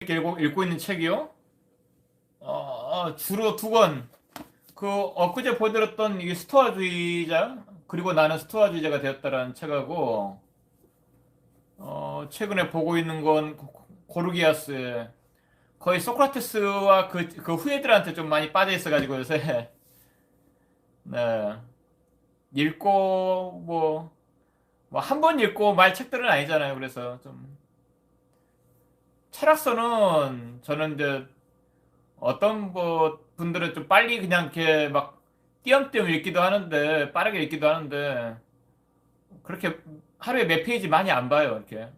읽고, 읽고 있는 책이요? 어, 주로 두 권. 그 엊그제 보여드렸던 이게 스토아주의자 그리고 나는 스토아주의자가 되었다라는 책하고 어, 최근에 보고 있는 건 고- 고르기아스 거의 소크라테스와 그, 그 후예들한테 좀 많이 빠져 있어가지고 요새 네 읽고 뭐 뭐 한 번 읽고 말 책들은 아니잖아요. 그래서 좀 철학서는 저는 이제 어떤 뭐 분들은 좀 빨리 그냥 이렇게 막 띄엄띄엄 읽기도 하는데 빠르게 읽기도 하는데 그렇게 하루에 몇 페이지 많이 안 봐요. 이렇게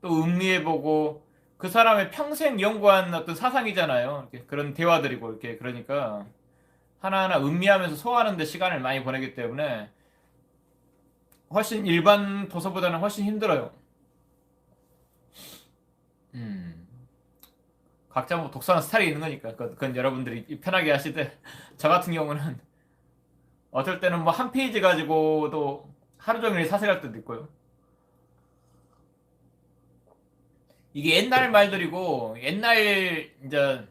또 음미해보고 그 사람의 평생 연구한 어떤 사상이잖아요. 이렇게 그런 대화들이고 이렇게 그러니까 하나하나 음미하면서 소화하는데 시간을 많이 보내기 때문에 훨씬 일반 도서보다는 훨씬 힘들어요. 음. 각자 뭐 독서하는 스타일이 있는 거니까 그건, 그건 여러분들이 편하게 하시되 저 같은 경우는 어쩔 때는 뭐 한 페이지 가지고도 하루 종일 사색할 때도 있고요. 이게 옛날 말들이고 옛날 이제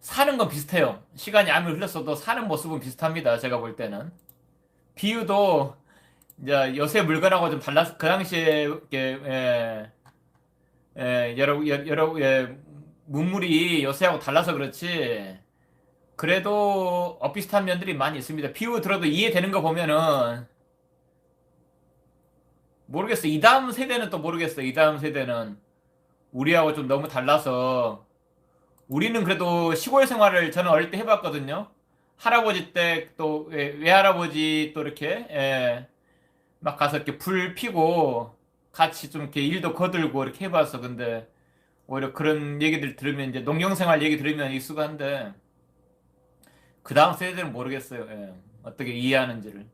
사는 건 비슷해요. 시간이 아무리 흘렀어도 사는 모습은 비슷합니다. 제가 볼 때는 비유도 이제 요새 물건하고 좀 달라서 그 당시에 예, 예, 여러 여- 여러 예, 문물이 요새하고 달라서 그렇지. 그래도 엇비슷한 면들이 많이 있습니다. 비유 들어도 이해되는 거 보면은 모르겠어. 이 다음 세대는 또 모르겠어. 이 다음 세대는 우리하고 좀 너무 달라서 우리는 그래도 시골 생활을 저는 어릴 때 해봤거든요. 할아버지 때 또 외할아버지 또 이렇게 예, 막 가서 이렇게 불 피고 같이 좀 이렇게 일도 거들고 이렇게 해봤어. 근데 오히려 그런 얘기들 들으면 이제 농경생활 얘기 들으면 익숙한데 그 다음 세대들은 모르겠어요. 예, 어떻게 이해하는지를.